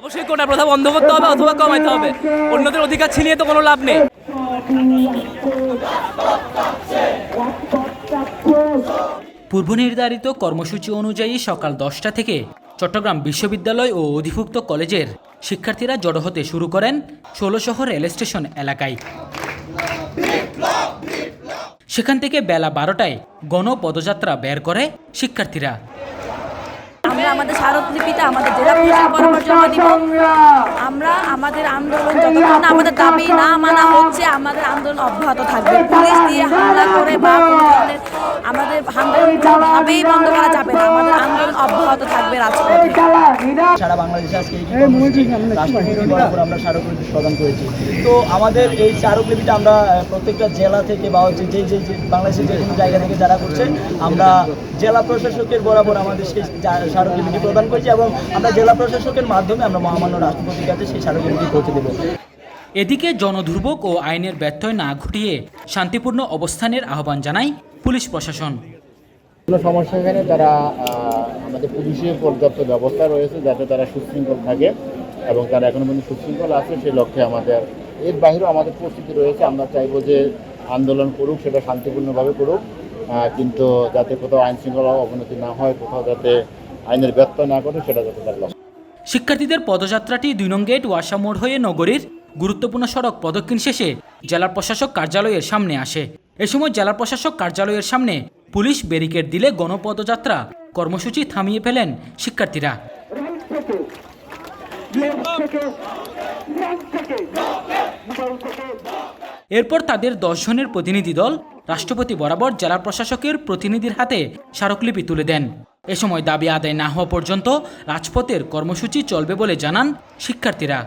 অবশ্যই কোটা প্রথা বন্ধ করতে হবে অথবা কমাইতে হবে। অন্যদের অধিকার ছিনিয়ে তো কোনো লাভ নেই। পূর্বনির্ধারিত কর্মসূচি অনুযায়ী সকাল দশটা থেকে চট্টগ্রাম বিশ্ববিদ্যালয় ও অধিভুক্ত কলেজের শিক্ষার্থীরা জড়ো হতে শুরু করেন ষোলশহর রেল স্টেশন এলাকায়। সেখান থেকে বেলা বারোটায় গণ পদযাত্রা বের করে শিক্ষার্থীরা। আমাদের স্মারকলিপিতে আমাদের জেলা পুলিশের বরাবর জমা দিব। আমরা আমাদের আন্দোলন যতক্ষণ আমাদের দাবি না মানা হচ্ছে, আমাদের আন্দোলন অব্যাহত থাকবে। পুলিশ দিয়ে হামলা করে বা আমাদের কোনোভাবেই বন্ধ করা যাবে না। আমাদের অব্যাহত থাকবে রাজপথে। সারা বাংলাদেশে আজকে আমরা স্মারকলিপি প্রদান করেছি। তো আমাদের এই স্মারকলিপিটা আমরা প্রত্যেকটা জেলা থেকে বা হচ্ছে যে যে যে বাংলাদেশের যে কোনো জায়গা থেকে যারা করছে আমরা জেলা প্রশাসকের বরাবর আমাদের সেই স্মারকলিপিটি প্রদান করেছি এবং আমরা জেলা প্রশাসকের মাধ্যমে আমরা মহামান্য রাষ্ট্রপতির কাছে সেই স্মারকলিপিটি পৌঁছে দেবো। এদিকে জনদুর্ভোগ ও আইনের ব্যত্যয় না ঘটিয়ে শান্তিপূর্ণ অবস্থানের আহ্বান জানায় পুলিশ প্রশাসন। কোনো সমস্যা এখানে? তারা আমাদের পুলিশের পর্যাপ্ত ব্যবস্থা রয়েছে যাতে তারা সুশৃঙ্খল থাকে এবং তারা এখনও পর্যন্ত সুশৃঙ্খল আছে সেই লক্ষ্যে আমাদের এর বাইরেও আমাদের প্রস্তুতি রয়েছে। আমরা চাইব যে আন্দোলন করুক, সেটা শান্তিপূর্ণভাবে করুক কিন্তু যাতে কোথাও আইন শৃঙ্খলা অবনতি না হয়, কোথাও যাতে আইনের ব্যত্যয় না করে সেটা যাতে তার শিক্ষার্থীদের পদযাত্রাটি দুই নং গেট, ওয়াসা মোড় হয়ে নগরীর গুরুত্বপূর্ণ সড়ক প্রদক্ষিণ শেষে জেলা প্রশাসক কার্যালয়ের সামনে আসে। এ সময় জেলা প্রশাসক কার্যালয়ের সামনে পুলিশ ব্যারিকেড দিলে গণপদযাত্রা কর্মসূচি থামিয়ে ফেলেন শিক্ষার্থীরা। এরপর তাদের দশ জনের প্রতিনিধি দল রাষ্ট্রপতি বরাবর জেলা প্রশাসকের প্রতিনিধির হাতে স্মারকলিপি তুলে দেন। এ সময় দাবি আদায় না হওয়া পর্যন্ত রাজপথের কর্মসূচি চলবে বলে জানান শিক্ষার্থীরা।